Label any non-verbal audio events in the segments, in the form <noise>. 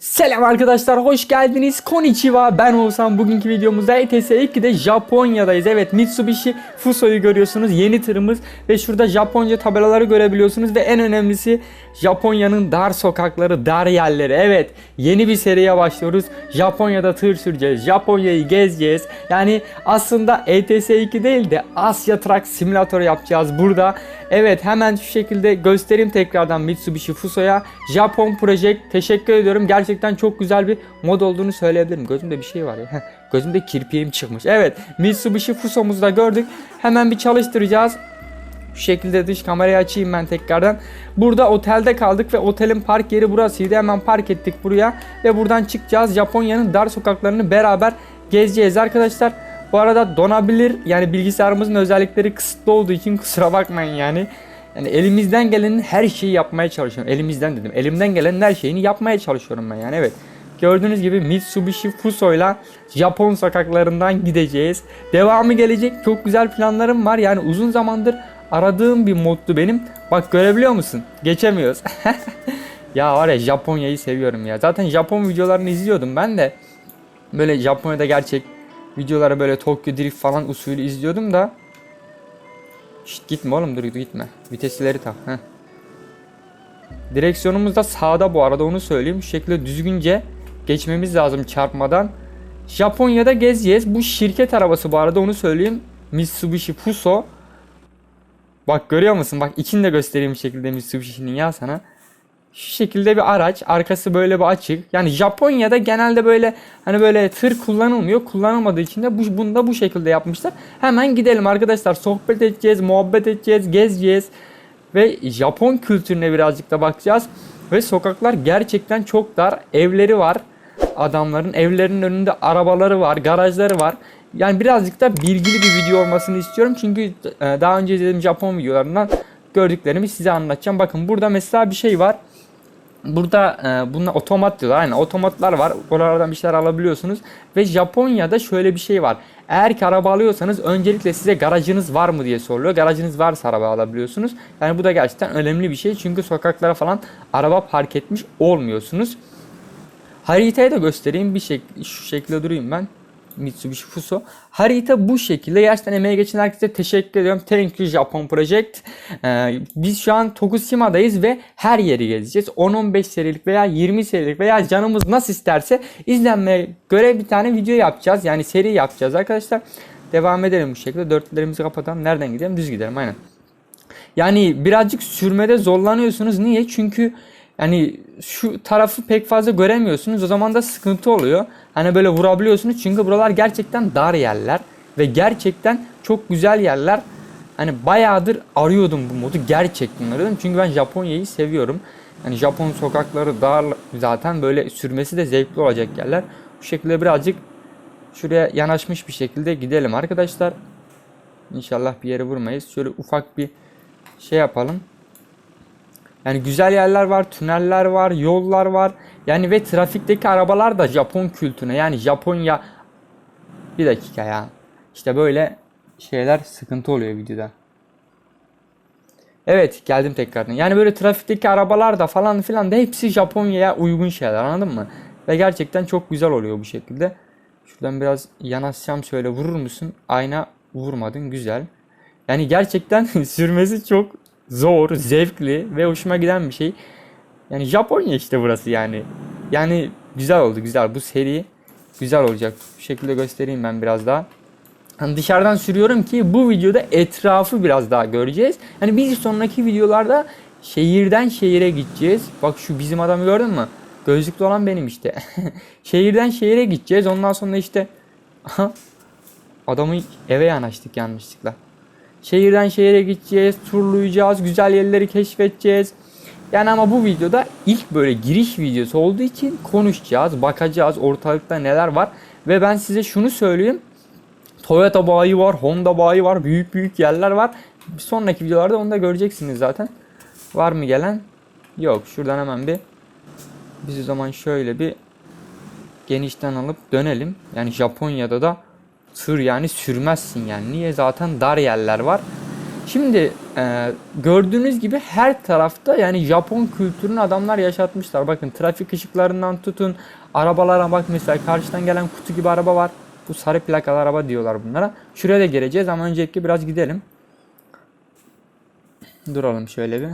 Selam arkadaşlar hoş geldiniz. Konnichiwa ben Oğuzhan. Bugünkü videomuzda ETS 2'de Japonya'dayız. Evet Mitsubishi Fuso'yu görüyorsunuz. Yeni tırımız ve şurada Japonca tabelaları görebiliyorsunuz ve en önemlisi Japonya'nın dar sokakları, dar yerleri. Evet yeni bir seriye başlıyoruz. Japonya'da tır süreceğiz. Japonya'yı gezeceğiz. Yani aslında ETS 2 değil de Asya Truck Simulator yapacağız burada. Evet hemen şu şekilde göstereyim tekrardan Mitsubishi Fuso'ya. Japon Project teşekkür ediyorum. Gerçekten çok güzel bir mod olduğunu söyleyebilirim. Gözümde bir şey var ya. Gözümde kirpiğim çıkmış. Evet Mitsubishi Fuso'muzu da gördük. Hemen bir çalıştıracağız. Şu şekilde dış kamerayı açayım ben tekrardan. Burada otelde kaldık ve otelin park yeri burasıydı. Hemen park ettik buraya. Ve buradan çıkacağız. Japonya'nın dar sokaklarını beraber gezeceğiz arkadaşlar. Bu arada donabilir. Yani bilgisayarımızın özellikleri kısıtlı olduğu için kusura bakmayın yani. Yani elimizden gelenin her şeyi yapmaya çalışıyorum. Elimizden dedim. Elimden gelenin her şeyini yapmaya çalışıyorum ben yani evet. Gördüğünüz gibi Mitsubishi Fuso ile Japon sokaklarından gideceğiz. Devamı gelecek. Çok güzel planlarım var. Yani uzun zamandır aradığım bir moddu benim. Bak görebiliyor musun? Geçemiyoruz. <laughs> ya var ya Japonya'yı seviyorum ya. Zaten Japon videolarını izliyordum ben de. Böyle Japonya'da gerçek videoları böyle Tokyo Drift falan usulü izliyordum da. Şşt gitme oğlum dur gitme. Vitesleri tak. Heh. Direksiyonumuz da sağda bu arada onu söyleyeyim. Şu şekilde düzgünce geçmemiz lazım çarpmadan. Japonya'da gezeceğiz. Bu şirket arabası bu arada onu söyleyeyim. Mitsubishi Fuso. Bak görüyor musun? Bak içini de göstereyim şekilde Mitsubishi'nin ya sana. Şu şekilde bir araç. Arkası böyle bir açık. Yani Japonya'da genelde böyle hani böyle tır kullanılmıyor. Kullanılmadığı için de bu, bunu da bu şekilde yapmışlar. Hemen gidelim arkadaşlar. Sohbet edeceğiz, muhabbet edeceğiz, gezeceğiz. Ve Japon kültürüne birazcık da bakacağız. Ve sokaklar gerçekten çok dar. Evleri var. Adamların evlerinin önünde arabaları var, garajları var. Yani birazcık da bilgili bir video olmasını istiyorum. Çünkü e, daha önce izlediğim Japon videolarından gördüklerimi size anlatacağım. Bakın burada mesela bir şey var. Burada e, bunlar otomat diyorlar. Aynen otomatlar var. Oralardan bir şeyler alabiliyorsunuz. Ve Japonya'da şöyle bir şey var. Eğer ki araba alıyorsanız öncelikle size garajınız var mı diye soruluyor. Garajınız varsa araba alabiliyorsunuz. Yani bu da gerçekten önemli bir şey. Çünkü sokaklara falan araba park etmiş olmuyorsunuz. Haritayı da göstereyim. Bir şek şu şekilde durayım ben. Mitsubishi Fuso. Harita bu şekilde. Gerçekten emeğe geçen herkese teşekkür ediyorum. Thank you Japan Project. Ee, biz şu an Tokushima'dayız ve her yeri gezeceğiz. 10-15 serilik veya 20 serilik veya canımız nasıl isterse izlenmeye göre bir tane video yapacağız. Yani seri yapacağız arkadaşlar. Devam edelim bu şekilde. Dörtlerimizi kapatalım. Nereden gidelim? Düz gidelim aynen. Yani birazcık sürmede zorlanıyorsunuz. Niye? Çünkü yani şu tarafı pek fazla göremiyorsunuz. O zaman da sıkıntı oluyor. Hani böyle vurabiliyorsunuz. Çünkü buralar gerçekten dar yerler. Ve gerçekten çok güzel yerler. Hani bayağıdır arıyordum bu modu. Gerçekten arıyordum. Çünkü ben Japonya'yı seviyorum. Yani Japon sokakları dar zaten böyle sürmesi de zevkli olacak yerler. Bu şekilde birazcık şuraya yanaşmış bir şekilde gidelim arkadaşlar. İnşallah bir yere vurmayız. Şöyle ufak bir şey yapalım. Yani güzel yerler var, tüneller var, yollar var. Yani ve trafikteki arabalar da Japon kültürüne yani Japonya bir dakika ya. İşte böyle şeyler sıkıntı oluyor videoda. Evet geldim tekrardan. Yani böyle trafikteki arabalar da falan filan da hepsi Japonya'ya uygun şeyler anladın mı? Ve gerçekten çok güzel oluyor bu şekilde. Şuradan biraz yanaşacağım şöyle vurur musun? Ayna vurmadın güzel. Yani gerçekten <laughs> sürmesi çok zor, zevkli ve hoşuma giden bir şey. Yani Japonya işte burası yani. Yani güzel oldu güzel. Bu seri güzel olacak. Bu şekilde göstereyim ben biraz daha. Hani dışarıdan sürüyorum ki bu videoda etrafı biraz daha göreceğiz. Hani bir sonraki videolarda şehirden şehire gideceğiz. Bak şu bizim adamı gördün mü? Gözlüklü olan benim işte. <laughs> şehirden şehire gideceğiz. Ondan sonra işte adamı eve yanaştık yanlışlıkla. Şehirden şehire gideceğiz, turlayacağız, güzel yerleri keşfedeceğiz. Yani ama bu videoda ilk böyle giriş videosu olduğu için konuşacağız, bakacağız ortalıkta neler var. Ve ben size şunu söyleyeyim. Toyota bayi var, Honda bayi var, büyük büyük yerler var. Bir sonraki videolarda onu da göreceksiniz zaten. Var mı gelen? Yok. Şuradan hemen bir biz o zaman şöyle bir genişten alıp dönelim. Yani Japonya'da da tır yani sürmezsin yani. Niye? Zaten dar yerler var. Şimdi e, gördüğünüz gibi her tarafta yani Japon kültürünü adamlar yaşatmışlar. Bakın trafik ışıklarından tutun arabalara bak mesela karşıdan gelen kutu gibi araba var. Bu sarı plakalı araba diyorlar bunlara. Şuraya da gireceğiz ama öncelikle biraz gidelim. Duralım şöyle bir.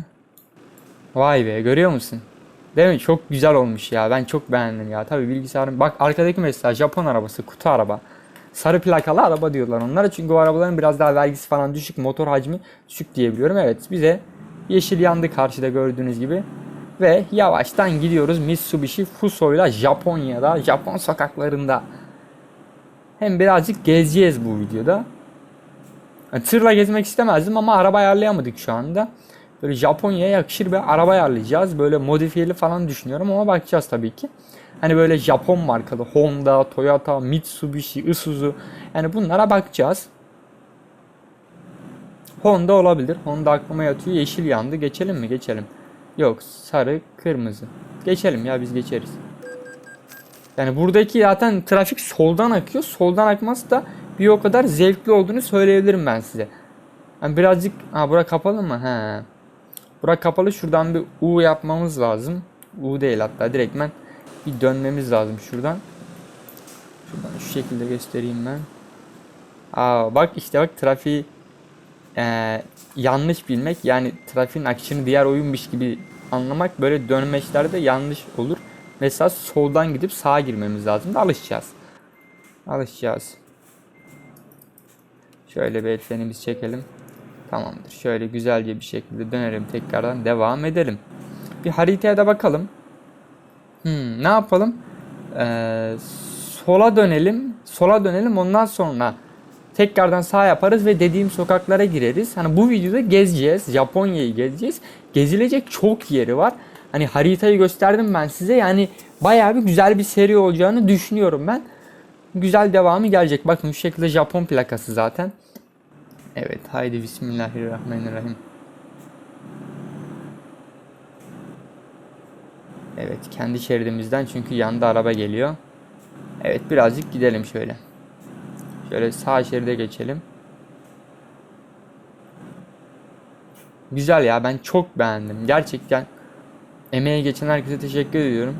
Vay be görüyor musun? Değil mi? Çok güzel olmuş ya. Ben çok beğendim ya. Tabii bilgisayarım. Bak arkadaki mesela Japon arabası, kutu araba. Sarı plakalı araba diyorlar onlara. Çünkü o arabaların biraz daha vergisi falan düşük. Motor hacmi düşük diyebiliyorum. Evet bize yeşil yandı karşıda gördüğünüz gibi. Ve yavaştan gidiyoruz Mitsubishi Fuso ile Japonya'da, Japon sokaklarında. Hem birazcık gezeceğiz bu videoda. Yani tırla gezmek istemezdim ama araba ayarlayamadık şu anda. Böyle Japonya'ya yakışır bir araba ayarlayacağız. Böyle modifiyeli falan düşünüyorum ama bakacağız tabii ki. Hani böyle Japon markalı Honda, Toyota, Mitsubishi, Isuzu. Yani bunlara bakacağız. Honda olabilir. Honda aklıma yatıyor. Yeşil yandı. Geçelim mi? Geçelim. Yok. Sarı, kırmızı. Geçelim ya biz geçeriz. Yani buradaki zaten trafik soldan akıyor. Soldan akması da bir o kadar zevkli olduğunu söyleyebilirim ben size. Yani birazcık... Ha bura kapalı mı? He. Bura kapalı. Şuradan bir U yapmamız lazım. U değil hatta direktmen bir dönmemiz lazım şuradan. Şuradan şu şekilde göstereyim ben. Aa bak işte bak trafiği ee, yanlış bilmek yani trafiğin akışını diğer oyunmuş gibi anlamak böyle dönmeçlerde yanlış olur. Mesela soldan gidip sağa girmemiz lazım da alışacağız. Alışacağız. Şöyle bir el frenimizi çekelim. Tamamdır. Şöyle güzelce bir şekilde dönelim tekrardan devam edelim. Bir haritaya da bakalım. Hmm, ne yapalım? Ee, sola dönelim. Sola dönelim ondan sonra tekrardan sağ yaparız ve dediğim sokaklara gireriz. Hani bu videoda gezeceğiz. Japonya'yı gezeceğiz. Gezilecek çok yeri var. Hani haritayı gösterdim ben size. Yani bayağı bir güzel bir seri olacağını düşünüyorum ben. Güzel devamı gelecek. Bakın şu şekilde Japon plakası zaten. Evet haydi bismillahirrahmanirrahim. Evet kendi şeridimizden çünkü yanda araba geliyor. Evet birazcık gidelim şöyle. Şöyle sağ şeride geçelim. Güzel ya ben çok beğendim. Gerçekten emeğe geçen herkese teşekkür ediyorum.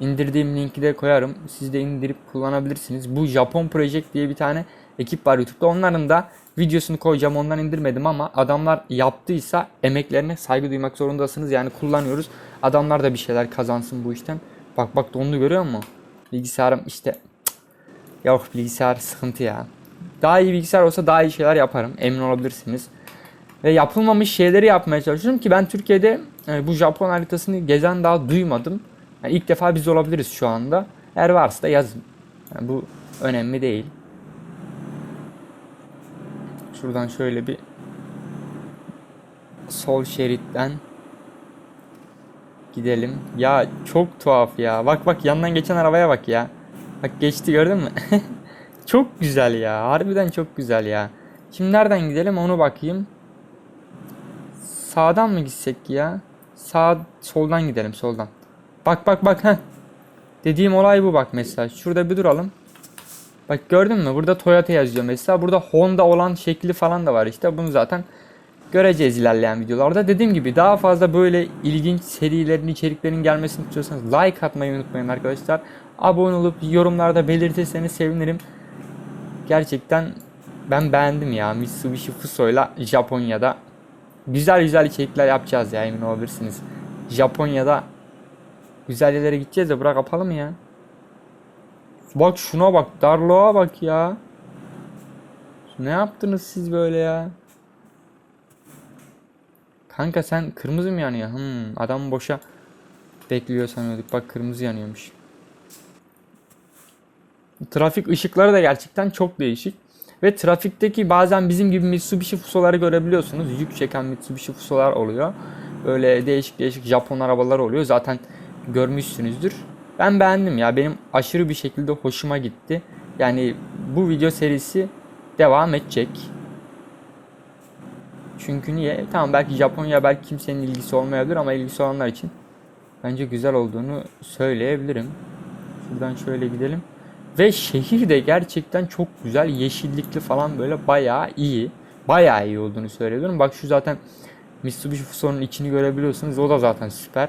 İndirdiğim linki de koyarım. Siz de indirip kullanabilirsiniz. Bu Japon Project diye bir tane ekip var YouTube'da. Onların da videosunu koyacağım. Ondan indirmedim ama adamlar yaptıysa emeklerine saygı duymak zorundasınız. Yani kullanıyoruz. Adamlar da bir şeyler kazansın bu işten. Bak bak dondu görüyor musun? Bilgisayarım işte cık. yok bilgisayar sıkıntı ya. Daha iyi bilgisayar olsa daha iyi şeyler yaparım. Emin olabilirsiniz. Ve yapılmamış şeyleri yapmaya çalışıyorum ki ben Türkiye'de e, bu Japon haritasını gezen daha duymadım. Yani ilk defa biz olabiliriz şu anda. Eğer varsa da yazın. Yani bu önemli değil. Şuradan şöyle bir sol şeritten gidelim. Ya çok tuhaf ya. Bak bak yandan geçen arabaya bak ya. Bak geçti gördün mü? <laughs> çok güzel ya. Harbiden çok güzel ya. Şimdi nereden gidelim onu bakayım. Sağdan mı gitsek ya? Sağ soldan gidelim soldan. Bak bak bak ha. Dediğim olay bu bak mesela. Şurada bir duralım. Bak gördün mü? Burada Toyota yazıyor mesela. Burada Honda olan şekli falan da var işte. Bunu zaten göreceğiz ilerleyen videolarda. Dediğim gibi daha fazla böyle ilginç serilerin, içeriklerin gelmesini istiyorsanız like atmayı unutmayın arkadaşlar. Abone olup yorumlarda belirtirseniz sevinirim. Gerçekten ben beğendim ya Mitsubishi Fuso'yla Japonya'da. Güzel güzel içerikler yapacağız ya emin olabilirsiniz. Japonya'da güzel yerlere gideceğiz de bırak yapalım ya. Bak şuna bak darlığa bak ya. Ne yaptınız siz böyle ya? Kanka sen kırmızı mı yanıyor? Hmm, adam boşa bekliyor sanıyorduk. Bak kırmızı yanıyormuş. Trafik ışıkları da gerçekten çok değişik. Ve trafikteki bazen bizim gibi Mitsubishi Fuso'ları görebiliyorsunuz. Yük çeken Mitsubishi Fuso'lar oluyor. Böyle değişik değişik Japon arabalar oluyor. Zaten görmüşsünüzdür. Ben beğendim ya. Benim aşırı bir şekilde hoşuma gitti. Yani bu video serisi devam edecek. Çünkü niye? Tamam belki Japonya belki kimsenin ilgisi olmayabilir ama ilgisi olanlar için bence güzel olduğunu söyleyebilirim. Şuradan şöyle gidelim. Ve şehir de gerçekten çok güzel. Yeşillikli falan böyle bayağı iyi. bayağı iyi olduğunu söyleyebilirim. Bak şu zaten Mitsubishi Fuso'nun içini görebiliyorsunuz. O da zaten süper.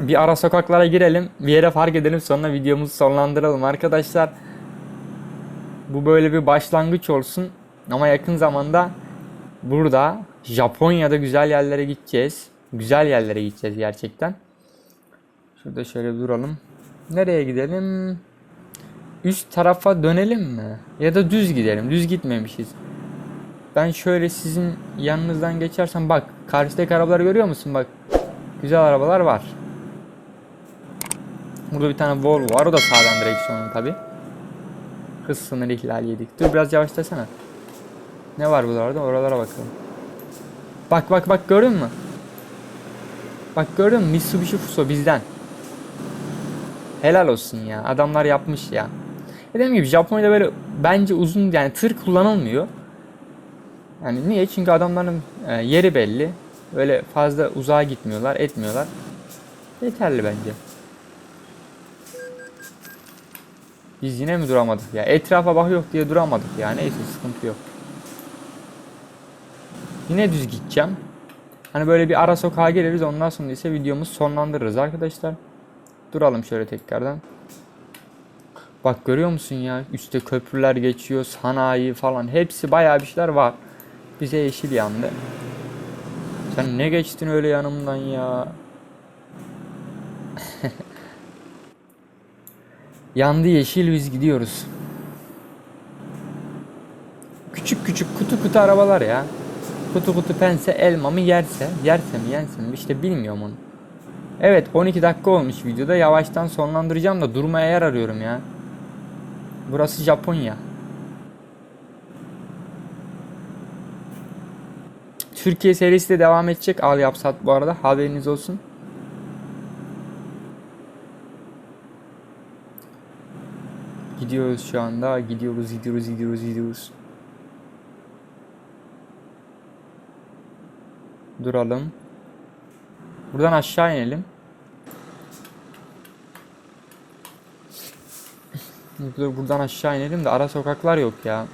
Bir ara sokaklara girelim. Bir yere fark edelim. Sonra videomuzu sonlandıralım arkadaşlar. Bu böyle bir başlangıç olsun. Ama yakın zamanda burada Japonya'da güzel yerlere gideceğiz. Güzel yerlere gideceğiz gerçekten. Şurada şöyle duralım. Nereye gidelim? Üst tarafa dönelim mi? Ya da düz gidelim. Düz gitmemişiz. Ben şöyle sizin yanınızdan geçersem bak karşıdaki arabaları görüyor musun? Bak güzel arabalar var. Burada bir tane Volvo var. O da sağdan direksiyonlu tabi. Hız sınırı ihlali yedik. Dur biraz yavaşlasana. Ne var buralarda? Oralara bakalım. Bak bak bak gördün mü? Bak gördün mü? Mitsubishi Fuso bizden. Helal olsun ya. Adamlar yapmış ya. Dediğim gibi Japonya'da böyle bence uzun yani tır kullanılmıyor. Yani niye? Çünkü adamların e, yeri belli. Böyle fazla uzağa gitmiyorlar, etmiyorlar. Yeterli bence. Biz yine mi duramadık ya? Etrafa bak yok diye duramadık ya. Neyse sıkıntı yok. Yine düz gideceğim. Hani böyle bir ara sokağa geliriz ondan sonra ise videomuzu sonlandırırız arkadaşlar. Duralım şöyle tekrardan. Bak görüyor musun ya? Üstte köprüler geçiyor, sanayi falan. Hepsi bayağı bir şeyler var. Bize yeşil yandı. Sen ne geçtin öyle yanımdan ya? <laughs> Yandı yeşil biz gidiyoruz. Küçük küçük kutu kutu arabalar ya. Kutu kutu pense elma mı yerse, yerse mi yense mi işte bilmiyorum onu. Evet 12 dakika olmuş videoda yavaştan sonlandıracağım da durmaya yer arıyorum ya. Burası Japonya. Türkiye serisi de devam edecek Al Yapsat bu arada haberiniz olsun. Gidiyoruz şu anda. Gidiyoruz, gidiyoruz, gidiyoruz, gidiyoruz. Duralım. Buradan aşağı inelim. <laughs> Dur, Buradan aşağı inelim de ara sokaklar yok ya.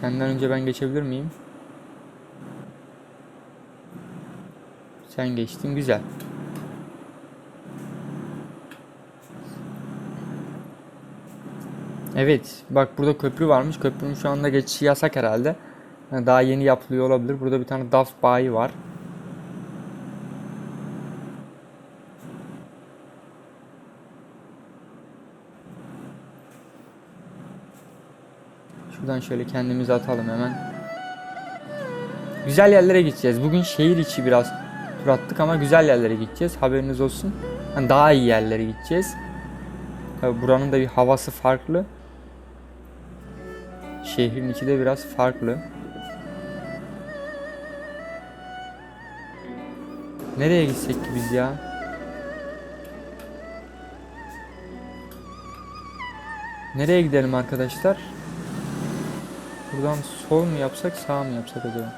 Senden önce ben geçebilir miyim? Sen geçtin güzel. Evet bak burada köprü varmış. Köprünün şu anda geçişi yasak herhalde. Yani daha yeni yapılıyor olabilir. Burada bir tane DAF bayi var. Şuradan şöyle kendimizi atalım hemen. Güzel yerlere gideceğiz. Bugün şehir içi biraz tur attık ama güzel yerlere gideceğiz. Haberiniz olsun. Yani daha iyi yerlere gideceğiz. Tabii buranın da bir havası farklı. Şehrin içi de biraz farklı. Nereye gitsek ki biz ya? Nereye gidelim arkadaşlar? Buradan sol mu yapsak sağ mı yapsak acaba?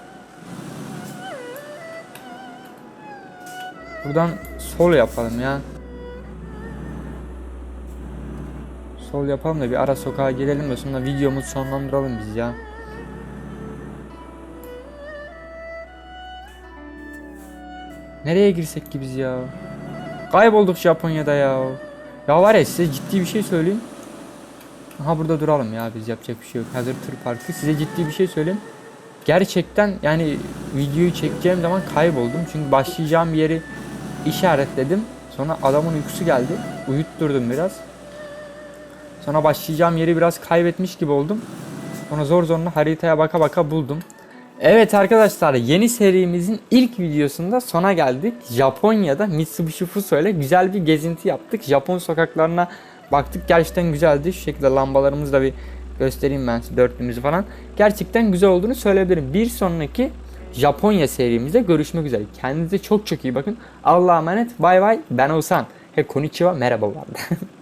Buradan sol yapalım ya. Sol yapalım da bir ara sokağa girelim de sonra videomuzu sonlandıralım biz ya. Nereye girsek ki biz ya? Kaybolduk Japonya'da ya. Ya var ya size ciddi bir şey söyleyeyim. Aha burada duralım ya biz yapacak bir şey yok. Hazır tır parkı. Size ciddi bir şey söyleyeyim. Gerçekten yani videoyu çekeceğim zaman kayboldum. Çünkü başlayacağım yeri işaretledim. Sonra adamın uykusu geldi. Uyutturdum biraz. Sonra başlayacağım yeri biraz kaybetmiş gibi oldum. Sonra zor zorla haritaya baka baka buldum. Evet arkadaşlar yeni serimizin ilk videosunda sona geldik. Japonya'da Mitsubishi Fuso ile güzel bir gezinti yaptık. Japon sokaklarına baktık gerçekten güzeldi. Şu şekilde lambalarımızı da bir göstereyim ben size dörtlüğümüzü falan. Gerçekten güzel olduğunu söyleyebilirim. Bir sonraki Japonya serimizde görüşmek üzere. Kendinize çok çok iyi bakın. Allah'a emanet. Bay bay. Ben Oğuzhan. He konnichiwa merhaba vardı. <laughs>